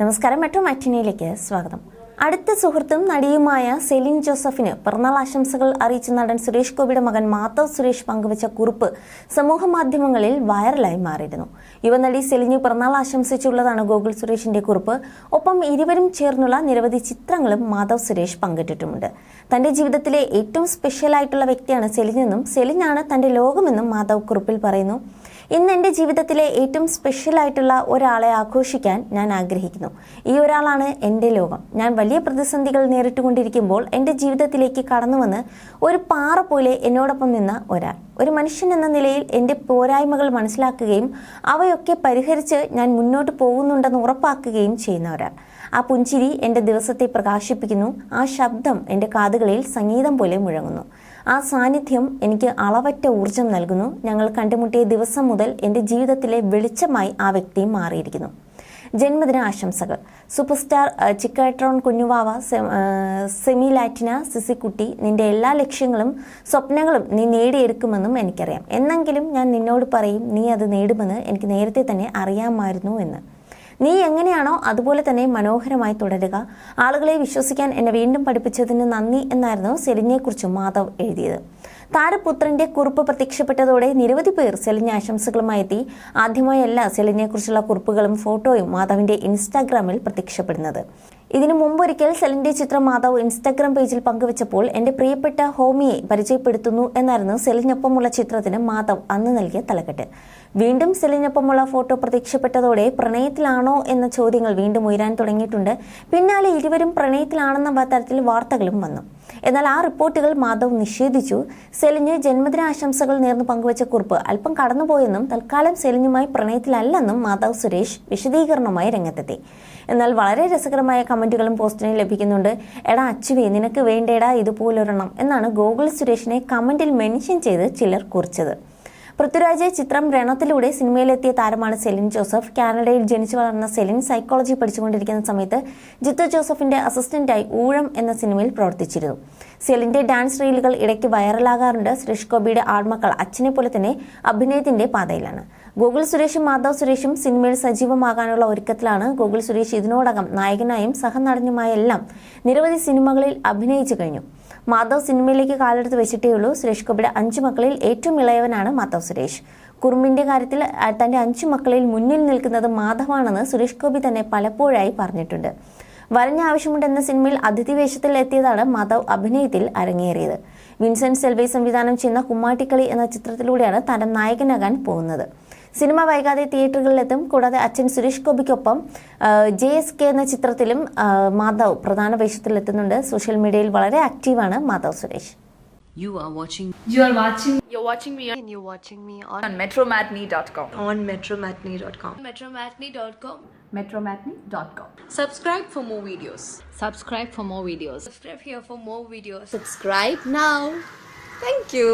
നമസ്കാരം. മെട്രോ മാറ്റിനിയിലേക്ക് സ്വാഗതം. അടുത്ത സുഹൃത്തും നടിയുമായ സെലിൻ ജോസഫിന് പിറന്നാൾ ആശംസകൾ അറിയിച്ച നടൻ സുരേഷ് ഗോപിയുടെ മകൻ മാധവ് സുരേഷ് പങ്കുവച്ച കുറിപ്പ് സമൂഹ മാധ്യമങ്ങളിൽ വൈറലായി മാറിയിരുന്നു. യുവനടി സെലിന് പിറന്നാൾ ആശംസിച്ചുള്ളതാണ് ഗോകുൽ സുരേഷിന്റെ കുറിപ്പ്. ഒപ്പം ഇരുവരും ചേർന്നുള്ള നിരവധി ചിത്രങ്ങളും മാധവ് സുരേഷ് പങ്കിട്ടിട്ടുമുണ്ട്. തന്റെ ജീവിതത്തിലെ ഏറ്റവും സ്പെഷ്യൽ ആയിട്ടുള്ള വ്യക്തിയാണ് സെലിനെന്നും സെലിനാണ് തന്റെ ലോകമെന്നും മാധവ് കുറിപ്പിൽ പറയുന്നു. ഇന്ന് എന്റെ ജീവിതത്തിലെ ഏറ്റവും സ്പെഷ്യൽ ആയിട്ടുള്ള ഒരാളെ ആഘോഷിക്കാൻ ഞാൻ ആഗ്രഹിക്കുന്നു. ഈ ഒരാളാണ് എന്റെ ലോകം. ഞാൻ വലിയ പ്രതിസന്ധികൾ നേരിട്ടുകൊണ്ടിരിക്കുമ്പോൾ എന്റെ ജീവിതത്തിലേക്ക് കടന്നു വന്ന് ഒരു പാറ പോലെ എന്നോടൊപ്പം നിന്ന ഒരാൾ. ഒരു മനുഷ്യൻ എന്ന നിലയിൽ എന്റെ പോരായ്മകൾ മനസ്സിലാക്കുകയും അവയൊക്കെ പരിഹരിച്ച് ഞാൻ മുന്നോട്ട് പോകുന്നുണ്ടെന്ന് ഉറപ്പാക്കുകയും ചെയ്യുന്ന ഒരാൾ. ആ പുഞ്ചിരി എന്റെ ദിവസത്തെ പ്രകാശിപ്പിക്കുന്നു. ആ ശബ്ദം എന്റെ കാതുകളിൽ സംഗീതം പോലെ മുഴങ്ങുന്നു. ആ സാന്നിധ്യം എനിക്ക് അളവറ്റ ഊർജം നൽകുന്നു. ഞങ്ങൾ കണ്ടുമുട്ടിയ ദിവസം മുതൽ എന്റെ ജീവിതത്തിലെ വെളിച്ചമായി ആ വ്യക്തി മാറിയിരിക്കുന്നു. ജന്മദിന ആശംസകൾ. സൂപ്പർ സ്റ്റാർ ചിക്കാട്രോൺ കുഞ്ഞുവാവ സെമി ലാറ്റിന സിസിക്കുട്ടി നിന്റെ എല്ലാ ലക്ഷ്യങ്ങളും സ്വപ്നങ്ങളും നീ നേടിയെടുക്കുമെന്നും എനിക്കറിയാം. എന്നെങ്കിലും ഞാൻ നിന്നോട് പറയും നീ അത് നേടുമെന്ന് എനിക്ക് നേരത്തെ തന്നെ അറിയാമായിരുന്നു എന്ന്. നീ എങ്ങനെയാണോ അതുപോലെ തന്നെ മനോഹരമായി തുടരുക. ആളുകളെ വിശ്വസിക്കാൻ എന്നെ വീണ്ടും പഠിപ്പിച്ചതിന് നന്ദി എന്നായിരുന്നു സെലിനെക്കുറിച്ച് മാധവ് എഴുതിയത്. താരപുത്രന്റെ കുറിപ്പ് പ്രത്യക്ഷപ്പെട്ടതോടെ നിരവധി പേർ സെലിന് ആശംസകളുമായി എത്തി. ആദ്യമായി അല്ല സെലിനെക്കുറിച്ചുള്ള കുറിപ്പുകളും ഫോട്ടോയും മാധവിന്റെ ഇൻസ്റ്റാഗ്രാമിൽ പ്രത്യക്ഷപ്പെടുന്നത്. ഇതിനു മുമ്പൊരിക്കൽ സെലിന്റെ ചിത്രം മാധവ് ഇൻസ്റ്റാഗ്രാം പേജിൽ പങ്കുവച്ചപ്പോൾ എന്റെ പ്രിയപ്പെട്ട ഹോമിയെ പരിചയപ്പെടുത്തുന്നു എന്നായിരുന്നു സെലിനൊപ്പമുള്ള ചിത്രത്തിന് മാധവ് അന്ന് നൽകിയ തലക്കെട്ട്. വീണ്ടും സെലിനൊപ്പമുള്ള ഫോട്ടോ പ്രത്യക്ഷപ്പെട്ടതോടെ പ്രണയത്തിലാണോ എന്ന ചോദ്യങ്ങൾ വീണ്ടും ഉയരാൻ തുടങ്ങിയിട്ടുണ്ട്. പിന്നാലെ ഇരുവരും പ്രണയത്തിലാണെന്ന തരത്തിൽ വാർത്തകളും വന്നു. എന്നാൽ ആ റിപ്പോർട്ടുകൾ മാധവ് നിഷേധിച്ചു. സെലിന് ജന്മദിനാശംസകൾ നേർന്ന് പങ്കുവച്ച കുറിപ്പ് അല്പം കടന്നുപോയെന്നും തൽക്കാലം സെലിനുമായി പ്രണയത്തിലല്ലെന്നും മാധവ് സുരേഷ് വിശദീകരണവുമായി രംഗത്തെത്തി. എന്നാൽ വളരെ രസകരമായ കമന്റുകളും പോസ്റ്റിനും ലഭിക്കുന്നുണ്ട്. എടാ അച്ചുവേ നിനക്ക് വേണ്ടേടാ ഇതുപോലൊരെണ്ണം എന്നാണ് ഗോകുൽ സുരേഷിനെ കമന്റിൽ മെൻഷൻ ചെയ്ത് ചിലർ കുറിച്ചത്. പൃഥ്വിരാജ് ചിത്രം രണത്തിലൂടെ സിനിമയിലെത്തിയ താരമാണ് സെലിൻ ജോസഫ്. കാനഡയിൽ ജനിച്ചു വളർന്ന സെലിൻ സൈക്കോളജി പഠിച്ചുകൊണ്ടിരിക്കുന്ന സമയത്ത് ജിത്തു ജോസഫിന്റെ അസിസ്റ്റന്റായി ഊഴം എന്ന സിനിമയിൽ പ്രവർത്തിച്ചിരുന്നു. സെലിന്റെ ഡാൻസ് റീലുകൾ ഇടയ്ക്ക് വൈറലാകാറുണ്ട് സുരേഷ് ഗോപിയുടെ ആൺമക്കൾ അച്ഛനെ പോലെ തന്നെ അഭിനയത്തിന്റെ പാതയിലാണ്. ഗൂഗിൾ സുരേഷും മാധവ് സുരേഷും സിനിമയിൽ സജീവമാകാനുള്ള ഒരുക്കത്തിലാണ് ഗൂഗിൾ സുരേഷ് ഇതിനോടകം നായകനായും സഹനടനുമായെല്ലാം നിരവധി സിനിമകളിൽ അഭിനയിച്ചു കഴിഞ്ഞു. മാധവ് സിനിമയിലേക്ക് കാലെടുത്ത് വെച്ചിട്ടേ ഉള്ളൂ. സുരേഷ് ഗോപിയുടെ അഞ്ച് മക്കളിൽ ഏറ്റവും ഇളയവനാണ് മാധവ് സുരേഷ്. കുറുമ്പിന്റെ കാര്യത്തിൽ തന്റെ അഞ്ചു മക്കളിൽ മുന്നിൽ നിൽക്കുന്നത് മാധവാണെന്ന് സുരേഷ് ഗോപി തന്നെ പലപ്പോഴായി പറഞ്ഞിട്ടുണ്ട്. വരഞ്ഞ ആവശ്യമുണ്ട് എന്ന സിനിമയിൽ അതിഥി വേഷത്തിൽ എത്തിയതാണ് മാധവ് അഭിനയത്തിൽ അരങ്ങേറിയത്. വിൻസെന്റ് സെൽവേ സംവിധാനം ചെയ്യുന്ന കുമ്മാട്ടിക്കളി എന്ന ചിത്രത്തിലൂടെയാണ് താരം നായകനാകാൻ പോകുന്നത്. സിനിമ വൈകാതെ തിയേറ്ററുകളിലെത്തും കൂടാതെ അച്ഛൻ സുരേഷ് ഗോപിക്കൊപ്പം ജെ എസ് കെ എന്ന ചിത്രത്തിലും മാധവ് പ്രധാന വേഷത്തിലെത്തുന്നുണ്ട് സോഷ്യൽ മീഡിയയിൽ വളരെ ആക്റ്റീവാണ് Madhav Suresh You are watching You are watching You're watching me on and you're watching me on, on metromatney.com. on metromatney.com. metromatney.com. Metromatney.com. Subscribe for more videos. subscribe for more videos. Subscribe here for more videos. Subscribe now. Thank you.